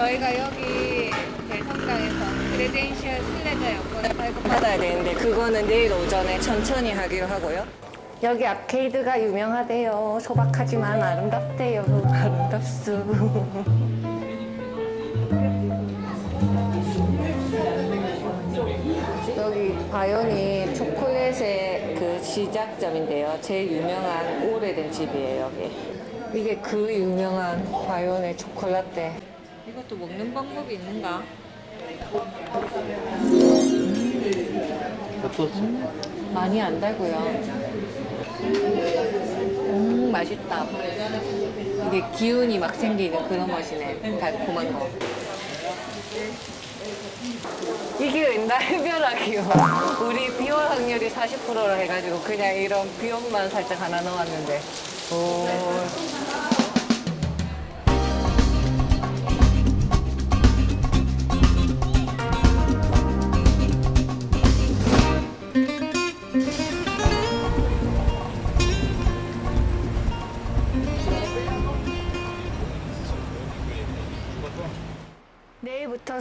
저희가 여기 대성당에서 크레덴셜 순례자 여권을 발급받아야 되는데 그거는 내일 오전에 천천히 하기로 하고요. 여기 아케이드가 유명하대요. 소박하지만 아름답대요. 아름답수. 여기 바연이 초콜릿의 그 시작점인데요. 제일 유명한 오래된 집이에요, 여기. 이게 그 유명한 바연의 초콜라떼. 이것도 먹는 방법이 있는가? 어떻지? 많이 안 달고요. 음, 맛있다. 이게 기운이 막 생기는 그런 맛이네. 달콤한 거. 이게 웬날 흡연하기요. 우리 비올 확률이 40%로 해가지고 그냥 이런 비용만 살짝 하나 넣었는데. 오.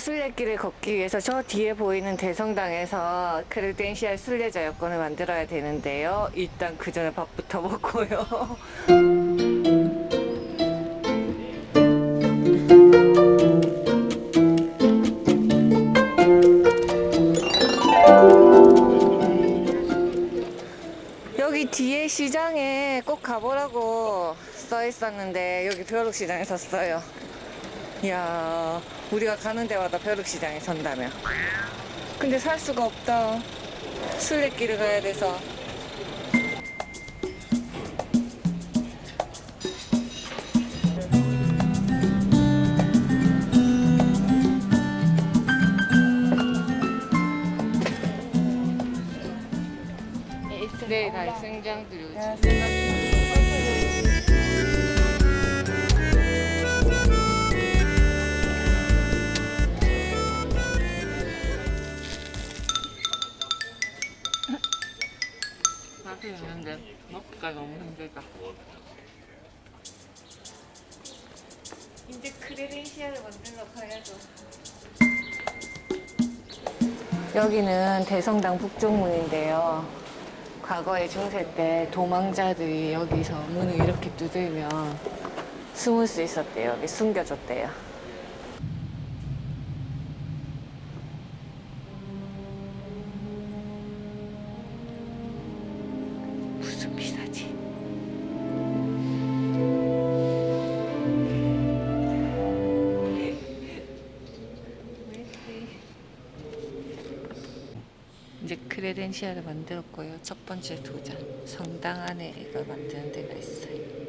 순례길을 걷기 위해서 저 뒤에 보이는 대성당에서 크레덴시알 순례자 여권을 만들어야 되는데요. 일단 그 전에 밥부터 먹고요. 여기 뒤에 시장에 꼭 가보라고 써 있었는데 여기 벼룩시장에 섰어요. 이야, 우리가 가는 데마다 벼룩시장에 선다며. 근데 살 수가 없다. 순례길을 가야 돼서. 먹기가 너무 힘들다. 이제 크레덴시아를 만들러 가야죠. 여기는 대성당 북쪽문인데요. 과거에 중세 때 도망자들이 여기서 문을 이렇게 두들면 숨을 수 있었대요. 여기 숨겨줬대요. 이제 크레덴시아를 만들었고요. 첫 번째 도전. 성당 안에 이걸 만드는 데가 있어요.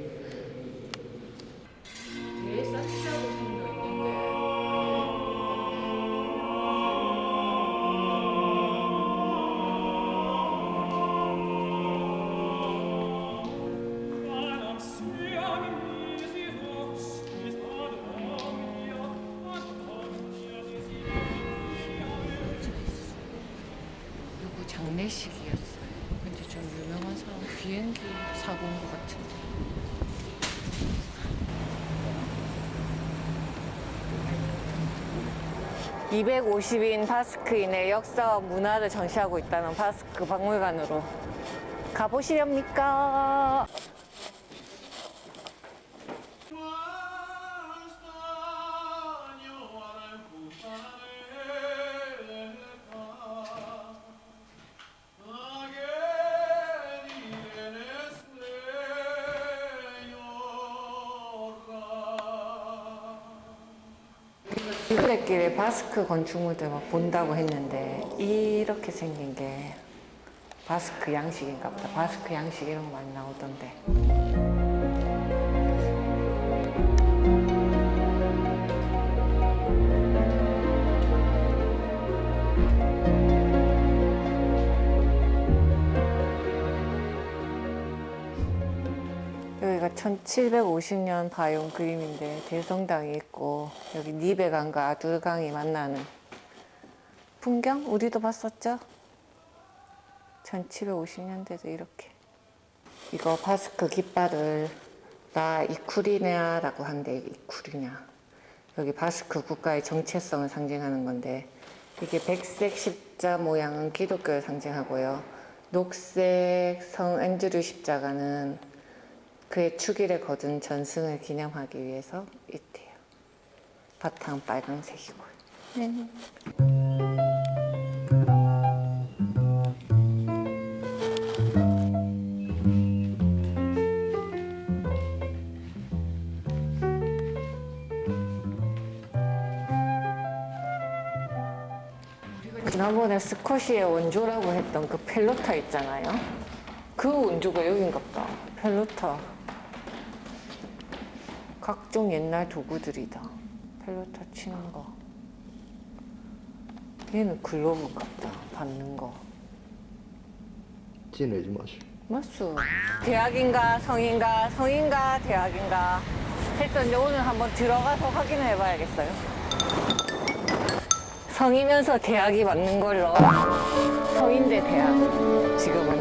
장례식이었어요. 근데 좀 유명한 사람 비행기 사고 온 것 같은데. (250인) 바스크인의 역사와 문화를 전시하고 있다는 바스크 박물관으로 가보시렵니까? 순례길에 바스크 건축물들 막 본다고 했는데 이렇게 생긴 게 바스크 양식인가 보다. 바스크 양식 이런 거 많이 나오던데. 여기가 1750년 바용 그림인데 대성당이 있고 여기 니베강과 아둘강이 만나는 풍경 우리도 봤었죠? 1750년대도 이렇게 이거 바스크 깃발을 나 이쿠리냐라고 한대 이쿠리냐 여기 바스크 국가의 정체성을 상징하는 건데 이게 백색 십자 모양은 기독교를 상징하고요. 녹색 성 앤드류 십자가는 그의 축일에 거둔 전승을 기념하기 위해서 있대요. 바탕 빨강색이고요. 지난번에 스쿼시의 원조라고 했던 그 펠로타 있잖아요. 그 원조가 여긴갑다. 펠로타. 각종 옛날 도구들이다. 펠로타 치는 거. 얘는 글로브 같다. 받는 거. 찐내지 마시오. 맞수. 대학인가 성인가 성인가 대학인가 이제 오늘 한번 들어가서 확인을 해봐야겠어요. 성이면서 대학이 맞는 걸로 성인대 대학 지금은